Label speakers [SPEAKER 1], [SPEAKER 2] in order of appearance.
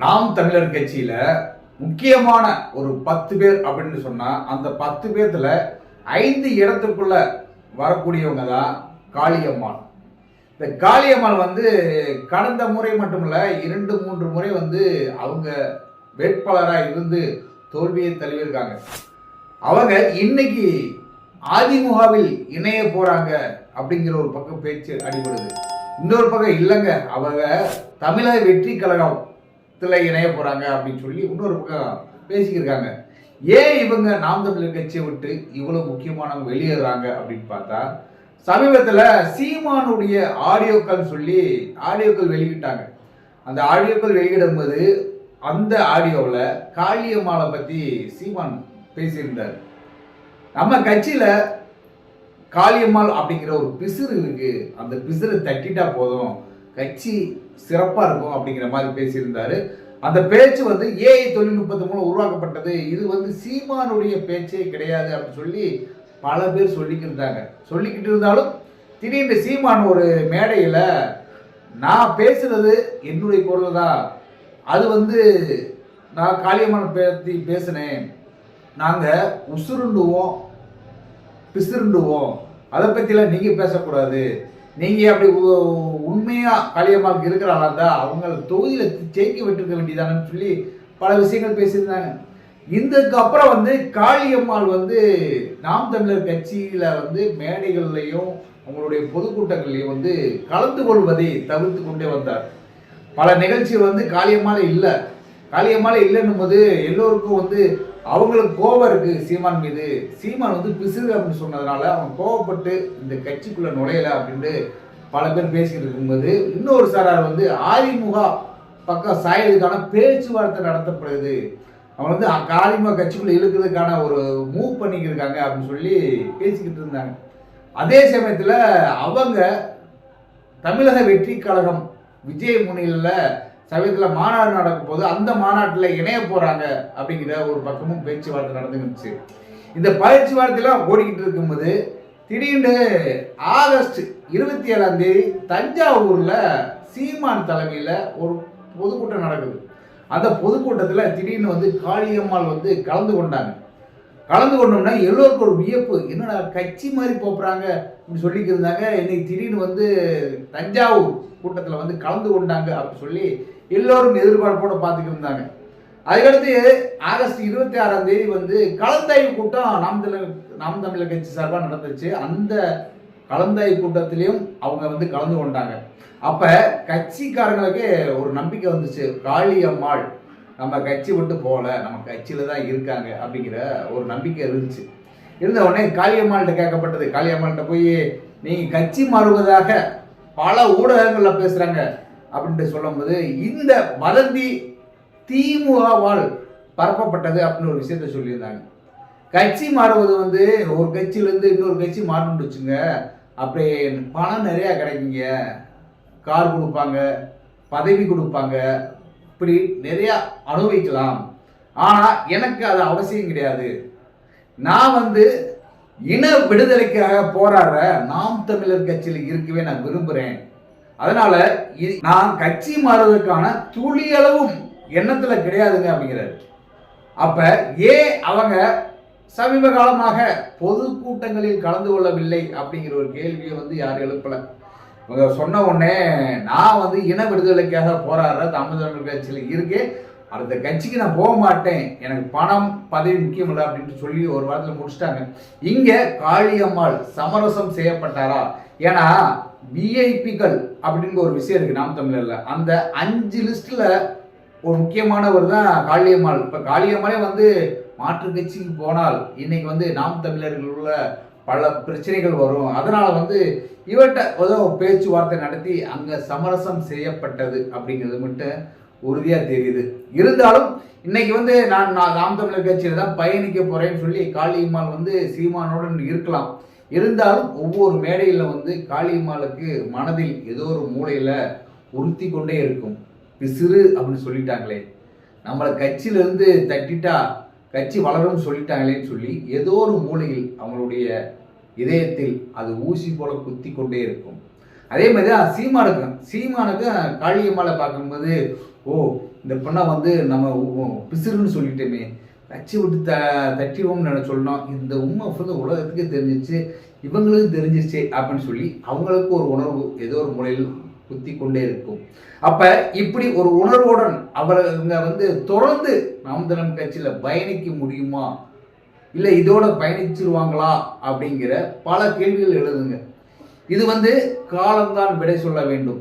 [SPEAKER 1] நாம் தமிழர் கட்சியில முக்கியமான ஒரு பத்து பேர் அப்படின்னு சொன்னா அந்த பத்து பேர்த்துல ஐந்து இடத்துக்குள்ள வரக்கூடியவங்க தான் காளியம்மாள். இந்த காளியம்மாள் வந்து கடந்த முறை மட்டுமல்ல இரண்டு மூன்று முறை வந்து அவங்க வேட்பாளராக இருந்து தோல்வியை தழுவியிருக்காங்க. அவங்க இன்னைக்கு அதிமுகவில் இணைய போறாங்க அப்படிங்கிற ஒரு பக்கம் பேச்சு அடிபடுது. இன்னொரு பக்கம் இல்லைங்க அவங்க தமிழக வெற்றி கழகம் கழகத்துல இணைய போகிறாங்க அப்படின்னு சொல்லி இன்னொரு பக்கம் பேசிக்கிருக்காங்க. ஏன் இவங்க நாம் தமிழர் கட்சியை விட்டு இவ்வளோ முக்கியமானவங்க வெளியேறாங்க அப்படின்னு பார்த்தா சமீபத்தில் சீமானுடைய ஆடியோக்கள் சொல்லி ஆடியோக்கள் வெளியிட்டாங்க. அந்த ஆடியோக்கள் வெளியிடும்போது அந்த ஆடியோவில் காளியம்மாளை பற்றி சீமான் பேசியிருந்தார். நம்ம கட்சியில் காளியம்மாள் அப்படிங்கிற ஒரு பிசுறு இருக்குது அந்த பிசுறு தட்டிட்டா போதும். கட்சி சிறப்பாக இருக்கும் அப்படிங்கிற மாதிரி பேசியிருந்தாரு. அந்த பேச்சு வந்து ஏஐ தொழில்நுட்பத்து மூலம் உருவாக்கப்பட்டது. இது வந்து சீமானுடைய பேச்சே கிடையாது அப்படின்னு சொல்லி பல பேர் சொல்லிக்கிட்டாங்க சொல்லிக்கிட்டு இருந்தாலும் திடீர்னு சீமான் ஒரு மேடையில் நான் பேசுறது என்னுடைய குரல் தான். அது வந்து நான் காளியம்மன் பற்றி பேசினேன். நாங்கள் உசுருண்டுவோம் பிசுருண்டுவோம். அதை பற்றிலாம் நீங்கள் பேசக்கூடாது. நீங்கள் அப்படி உண்மையாக உண்மையா காளியம்மாவுக்கு இருக்கிறாங்களா தான் அவங்க தொகுதியில் ஜெயிக்க விட்டுருக்க வேண்டியதானு சொல்லி பல விஷயங்கள் பேசியிருந்தாங்க. இதுக்கு அப்புறம் வந்து காளியம்மாள் வந்து நாம் தமிழர் கட்சியில் வந்து மேடைகள்லையும் அவங்களுடைய பொதுக்கூட்டங்கள்லையும் வந்து கலந்து கொள்வதை தவிர்த்து கொண்டே வந்தார். பல நிகழ்ச்சிகள் வந்து காளியம்மாள் இல்லை. காளியம்மாள் இல்லைன்னும் போது எல்லோருக்கும் வந்து அவங்களுக்கு கோபம் இருக்கு சீமான் மீது. சீமான் வந்து பிசுறு அப்படின்னு சொன்னதுனால அவன் கோவப்பட்டு இந்த கட்சிக்குள்ள நுழையல அப்படின்ட்டு பல பேர் பேசிக்கிட்டு இருக்கும்போது இன்னொரு சாரார் வந்து அதிமுக பக்கம் சாயதுக்கான பேச்சுவார்த்தை நடத்தப்படுது. அவங்க வந்து அதிமுக கட்சிக்குள்ளே இழுக்கிறதுக்கான ஒரு மூவ் பண்ணிக்கிருக்காங்க அப்படின்னு சொல்லி பேசிக்கிட்டு இருந்தாங்க. அதே சமயத்தில் அவங்க தமிழக வெற்றி கழகம் விஜய் முன்னிலையில் சமயத்தில் மாநாடு நடக்கும் போது அந்த மாநாட்டில் இணைய போகிறாங்க அப்படிங்கிற ஒரு பக்கமும் பேச்சுவார்த்தை நடந்துருந்துச்சு இந்த பேச்சுவார்த்தையெல்லாம் ஓடிக்கிட்டு இருக்கும்போது திடீர்னு ஆகஸ்ட் இருபத்தி ஏழாம் தேதி தஞ்சாவூரில் சீமான் தலைமையில் ஒரு பொதுக்கூட்டம் நடக்குது. அந்த பொதுக்கூட்டத்தில் திடீர்னு வந்து காளியம்மாள் வந்து கலந்து கொண்டாங்க. கலந்து கொண்டோம்னா எல்லோருக்கும் ஒரு வியப்பு. என்னடா கட்சி மாதிரி போப்புறாங்க அப்படின்னு சொல்லிட்டு இருந்தாங்க. இன்னைக்கு திடீர்னு வந்து தஞ்சாவூர் கூட்டத்தில் வந்து கலந்து கொண்டாங்க அப்படின்னு சொல்லி எல்லோரும் எதிர்பார்ப்போடு பார்த்துட்டு இருந்தாங்க. அதுக்கடுத்து ஆகஸ்ட் இருபத்தி ஆறாம் தேதி வந்து கலந்தாய்வு கூட்டம் நாம் தமிழர் நாம் தமிழர் கட்சி சார்பாக நடந்துச்சு அந்த கலந்தாய்வு கூட்டத்திலையும் அவங்க வந்து கலந்து கொண்டாங்க. அப்போ கட்சிக்காரங்களுக்கு ஒரு நம்பிக்கை வந்துச்சு. காளியம்மாள் நம்ம கட்சி விட்டு போகல நம்ம கட்சியில் தான் இருக்காங்க அப்படிங்கிற ஒரு நம்பிக்கை இருந்துச்சு. இருந்த உடனே காளியம்மாள்கிட்ட கேட்கப்பட்டது. காளியம்மாள்கிட்ட போய் நீங்கள் கட்சி மாறுவதாக பல ஊடகங்களில் பேசுகிறாங்க அப்படின்ட்டு சொல்லும்போது இந்த வதந்தி திமுகவால் பரப்பப்பட்டது அப்படின்னு ஒரு விஷயத்த சொல்லியிருந்தாங்க. கட்சி மாறுவது வந்து ஒரு கட்சியிலேருந்து இன்னொரு கட்சி மாறணும்னு வச்சுங்க அப்படி பணம் நிறையா கிடைக்குங்க. கார் கொடுப்பாங்க பதவி கொடுப்பாங்க. இப்படி நிறையா அனுபவிக்கலாம். ஆனால் எனக்கு அது அவசியம் கிடையாது. நான் வந்து இன விடுதலைக்காக போராடுற நாம் தமிழர் கட்சியில் இருக்கவே நான் விரும்புகிறேன் அதனால் நான் கட்சி மாறுவதற்கான துளியளவும் எண்ணத்துல கிடையாதுங்க அப்படிங்கிறாரு. அப்ப ஏன் அவங்க சமீப காலமாக பொது கூட்டங்களில் கலந்து கொள்ளவில்லை அப்படிங்கிற ஒரு கேள்வியை வந்து யாரும் எழுப்பல. இவங்க சொன்ன உடனே நான் வந்து இன விடுதலைக்காக போராடுற தமிழ் கட்சியில் இருக்கேன் அடுத்த கட்சிக்கு நான் போக மாட்டேன். எனக்கு பணம் பதவி முக்கியம் இல்லை அப்படின்ட்டு சொல்லி ஒரு வாரத்தில் முடிச்சிட்டாங்க. இங்க காளியம்மாள் சமரசம் செய்யப்பட்டாரா? ஏன்னா விஐபிக்கள் அப்படிங்கிற ஒரு விஷயம் இருக்கு நாம் தமிழர்ல. அந்த அஞ்சு லிஸ்ட்ல ஒரு முக்கியமானவர் தான் காளியம்மாள். இப்போ காளியம்மாளே வந்து மாற்று கட்சிக்கு போனால் இன்னைக்கு வந்து நாம் தமிழர்கள் உள்ள பல பிரச்சனைகள் வரும். அதனால் வந்து இவர்கிட்ட ஏதோ பேச்சுவார்த்தை நடத்தி அங்கே சமரசம் செய்யப்பட்டது அப்படிங்கிறது மட்டும் உறுதியாக தெரியுது. இருந்தாலும் இன்னைக்கு வந்து நான் நான் நாம் தமிழர் கட்சியில் தான் பயணிக்க போகிறேன்னு சொல்லி காளியம்மாள் வந்து சீமானுடன் இருக்கலாம். இருந்தாலும் ஒவ்வொரு மேடையில் வந்து காளியம்மாளுக்கு மனதில் ஏதோ ஒரு மூலையில் உறுத்தி கொண்டே இருக்கும். பிசிறு அப்படின்னு சொல்லிட்டாங்களே. நம்மளை கட்சியிலேருந்து தட்டிட்டா கட்சி வளரும்னு சொல்லிட்டாங்களேன்னு சொல்லி ஏதோ ஒரு மூலையில் அவங்களுடைய இதயத்தில் அது ஊசி போல குத்தி கொண்டே இருக்கும். அதே மாதிரி தான் சீமானுக்கும். சீமானுக்கும் காளியம்மாளை பார்க்கும்போது ஓ இந்த பொண்ணை வந்து நம்ம பிசிறுன்னு சொல்லிட்டோமே. கட்சி விட்டு த தட்டிடுவோம்னு நினைச்சு சொல்லணும் இந்த உண்மை வந்து உலகத்துக்கே தெரிஞ்சிச்சு. இவங்களுக்கும் தெரிஞ்சிச்சு அப்படின்னு சொல்லி அவங்களுக்கு ஒரு உணர்வு ஏதோ ஒரு முறையில் குத்தி கொண்டே இருக்கும். அப்ப இப்படி ஒரு உணர்வுடன் அவங்க வந்து தொடர்ந்து நாம் தினம் கட்சியில பயணிக்க முடியுமா? இல்ல இதோட பயணிச்சிருவாங்களா? அப்படிங்கிற பல கேள்விகள் எழுதுங்க. இது வந்து காலம்தான் விடை சொல்ல வேண்டும்.